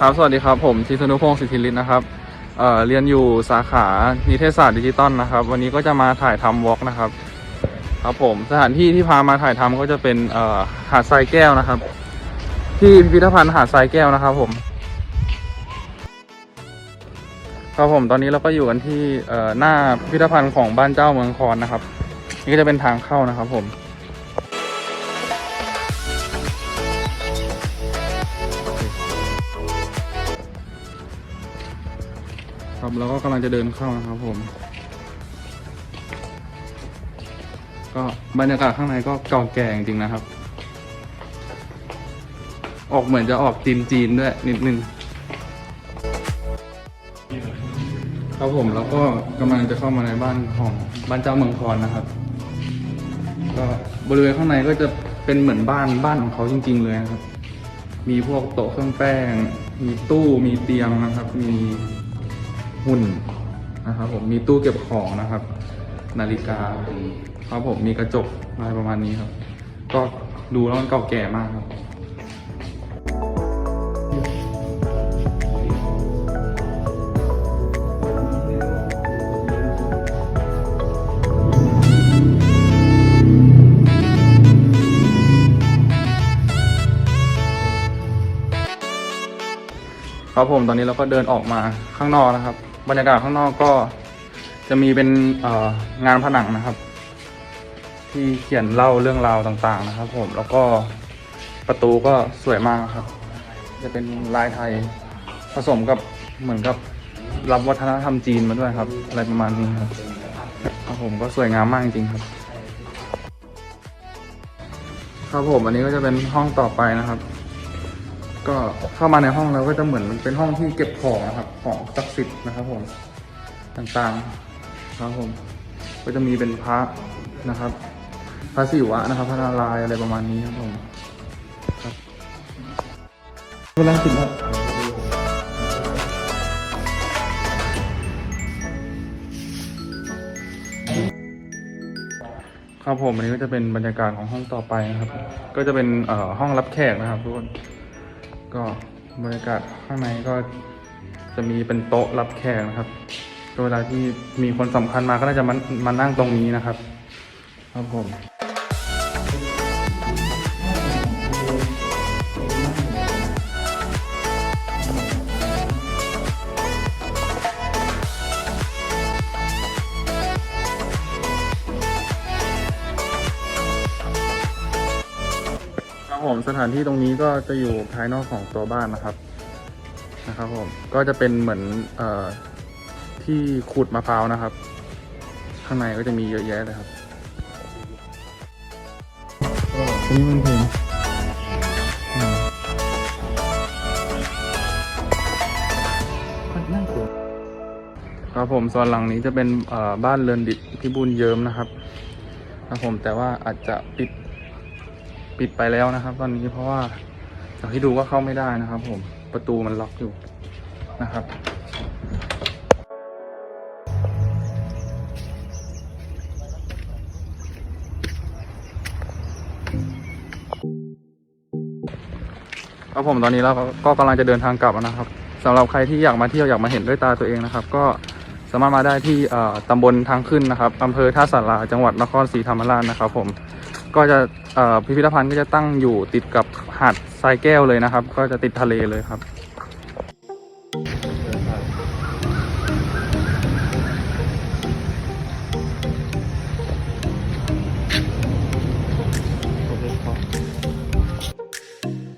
ครับ สวัสดีครับ ผมชิสนุพงศ์สิทธิลิตนะครับเอ่อเรียนอยู่สาขานิเทศศาสตร์ดิจิตอลนะครับ วันนี้ก็จะมาถ่ายทำวอล์กนะครับ ครับผม สถานที่ที่พามาถ่ายทำก็จะเป็นเอ่อหาดทรายแก้วนะครับ ที่พิพิธภัณฑ์หาดทรายแก้วนะครับ ผม ครับผม ตอนนี้เราก็อยู่กันที่เอ่อหน้าพิพิธภัณฑ์ของบ้านเจ้าเมืองคอนนะครับ นี่ก็จะเป็นทางเข้านะครับ ผม ครับแล้วก็กำลังจะเดินเข้านะครับผม ก็บรรยากาศข้างในก็เก่าแก่จริงๆนะครับ ออกเหมือนจะออกจีนจีนด้วยนิดนึงครับผมแล้วก็กำลังจะเข้ามาในบ้านของบ้านเจ้าเมืองคอนนะครับ ก็บริเวณข้างในก็จะเป็นเหมือนบ้านบ้านของเขาจริง ๆ เลยนะครับ มีพวกโต๊ะเครื่องแป้ง มีตู้มีเตียงนะครับ มี หุ่นนะครับผมมีตู้เก็บของนะครับ นาฬิกาครับผมมีกระจกอะไรประมาณนี้ครับ ก็ดูแล้วมันเก่าแก่มากครับครับผมตอนนี้เราก็เดินออกมาข้างนอกนะครับ บรรยากาศข้างนอกก็จะมีเป็นงานผนังนะครับ ที่เขียนเล่าเรื่องราวต่างๆนะครับ ผมแล้วก็ประตูก็สวยมากครับ จะเป็นลายไทยผสมกับเหมือนกับรับวัฒนธรรมจีนมาด้วยครับ อะไรประมาณนี้ครับครับผมก็สวยงามมากจริงๆครับ ครับผมอันนี้ก็จะเป็นห้องต่อไปนะครับ ก็เข้ามาในห้องแล้วก็จะเหมือนเป็นห้องที่เก็บของนะครับของศักดิ์สิทธิ์นะครับผมต่างๆครับผมก็จะมีเป็นพระนะครับพระศิวะนะครับ พระนารายอะไรประมาณนี้ครับผมครับเวลาสิบครับครับผมอันนี้ก็จะเป็นบรรยากาศของห้องต่อไปนะครับ ก็จะเป็นห้องรับแขกนะครับทุกคน ก็บรรยากาศข้างในก็จะมีเป็นโต๊ะรับแขกนะครับเวลาที่มีคนสำคัญมาก็น่าจะมามานั่งตรงนี้นะครับ ครับผม ครับผมสถานที่ตรงนี้ก็จะอยู่ภายนอกของตัวบ้านนะครับนะครับผมก็จะเป็นเหมือนเอ่อที่ขูดมะพร้าวนะครับ ข้างในก็จะมีเยอะแยะเลยครับก็ตรงนี้มันเพลงอืมครับผมส่วนหลังนี้จะเป็นเอ่อบ้านเรือนดิบพิบูลเยิมนะครับครับผมแต่ว่าอาจจะปิด ปิดไปแล้วนะครับ ตอนนี้เพราะว่าจากที่ดูก็เข้าไม่ได้นะครับ ผมประตูมันล็อกอยู่นะครับ ครับผมตอนนี้เราก็กำลังจะเดินทางกลับนะครับสำหรับใครที่อยากมาเที่ยวอยากมาเห็นด้วยตาตัวเองนะครับ ก็สามารถมาได้ที่ตำบลทางขึ้นนะครับอำเภอท่าสาราจังหวัดนครศรีธรรมราชนะครับ ผม ก็จะพิพิธภัณฑ์ก็จะตั้งอยู่ติดกับหาดทรายแก้วเลยนะครับ ก็จะติดทะเลเลยครับ